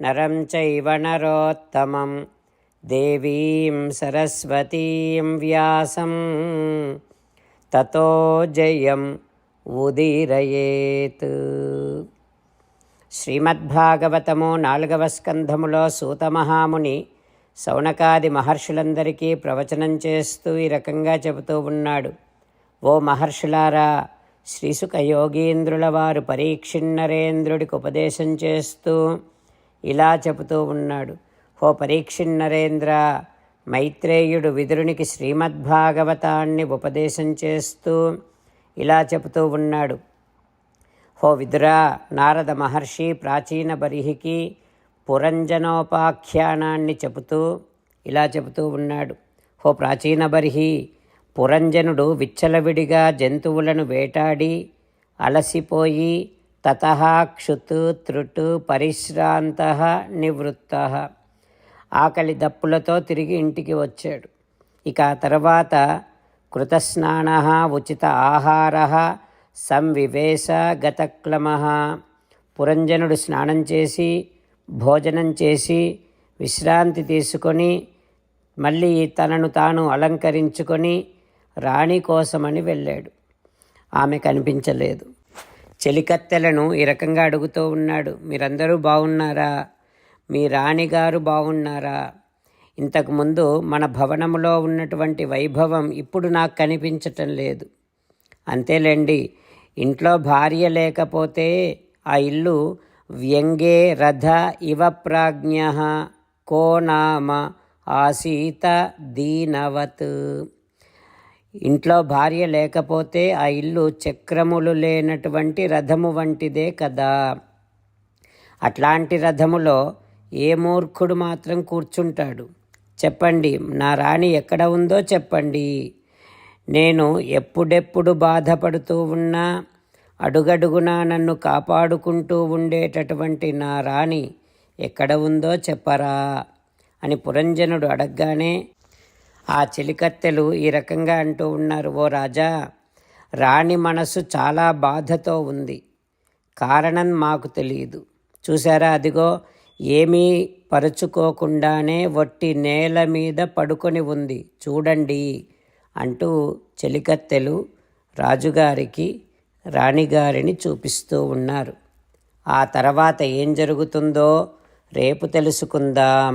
నరం చైవ నరోత్తమం దేవీం సరస్వతీం వ్యాసం తతో జయం ఉదీరయేత్ శ్రీమద్భాగవతము నాలుగవ స్కంధములో సూతమహాముని సౌనకాది మహర్షులందరికీ ప్రవచనం చేస్తూ ఈ రకంగా చెబుతూ ఉన్నాడు. ఓ మహర్షులారా శ్రీసుక యోగీంద్రుల వారు పరీక్షిన్నరేంద్రుడికి ఉపదేశం చేస్తూ ఇలా చెబుతూ ఉన్నాడు. ఓ పరీక్షిన్నరేంద్ర మైత్రేయుడు విదురునికి శ్రీమద్భాగవతాన్ని ఉపదేశం చేస్తూ ఇలా చెబుతూ ఉన్నాడు. హో విదురా నారద మహర్షి ప్రాచీన బరిహికి పురంజనోపాఖ్యానాన్ని చెబుతూ ఇలా చెబుతూ ఉన్నాడు. హో ప్రాచీన బరిహి పురంజనుడు విచ్చలవిడిగా జంతువులను వేటాడి అలసిపోయి తత త్రుటు పరిశ్రాంత నివృత్త. ఆకలి దప్పులతో తిరిగి ఇంటికి వచ్చాడు. ఇక ఆ తర్వాత కృతస్నాన ఉచిత ఆహార సంవివేశ గతక్లమ. పురంజనుడు స్నానం చేసి భోజనం చేసి విశ్రాంతి తీసుకొని మళ్ళీ తనను తాను అలంకరించుకొని రాణి కోసమని వెళ్ళాడు. ఆమె కనిపించలేదు. చెలికత్తెలను ఈ రకంగా అడుగుతూ ఉన్నాడు. మీరందరూ బాగున్నారా? మీ రాణిగారు బాగున్నారా? ఇంతకుముందు మన భవనంలో ఉన్నటువంటి వైభవం ఇప్పుడు నాకు కనిపించటం లేదు. అంతేలేండి ఇంట్లో భార్య లేకపోతే ఆ ఇల్లు వ్యంగే రథ ఇవ ప్రాజ్ఞ కోనామ ఆసీత దీనవత్. ఇంట్లో భార్య లేకపోతే ఆ ఇల్లు చక్రములు లేనటువంటి రథము వంటిదే కదా. అట్లాంటి రథములో ఏ మూర్ఖుడు మాత్రం కూర్చుంటాడు. చెప్పండి నా రాణి ఎక్కడ ఉందో చెప్పండి. నేను ఎప్పుడెప్పుడు బాధపడుతూ ఉన్నా అడుగడుగునా నన్ను కాపాడుకుంటూ ఉండేటటువంటి నా రాణి ఎక్కడ ఉందో చెప్పరా అని పురంజనుడు అడగగానే ఆ చెలికత్తెలు ఈ రకంగా అంటూ ఉన్నారు ఓ రాజా రాణి మనసు చాలా బాధతో ఉంది. కారణం మాకు తెలియదు. చూసారా అదిగో ఏమీ పరుచుకోకుండానే వట్టి నేల మీద పడుకొని ఉంది. చూడండి అంటూ చెలికత్తెలు రాజుగారికి రాణిగారిని చూపిస్తూ ఉన్నారు. ఆ తర్వాత ఏం జరుగుతుందో రేపు తెలుసుకుందాం.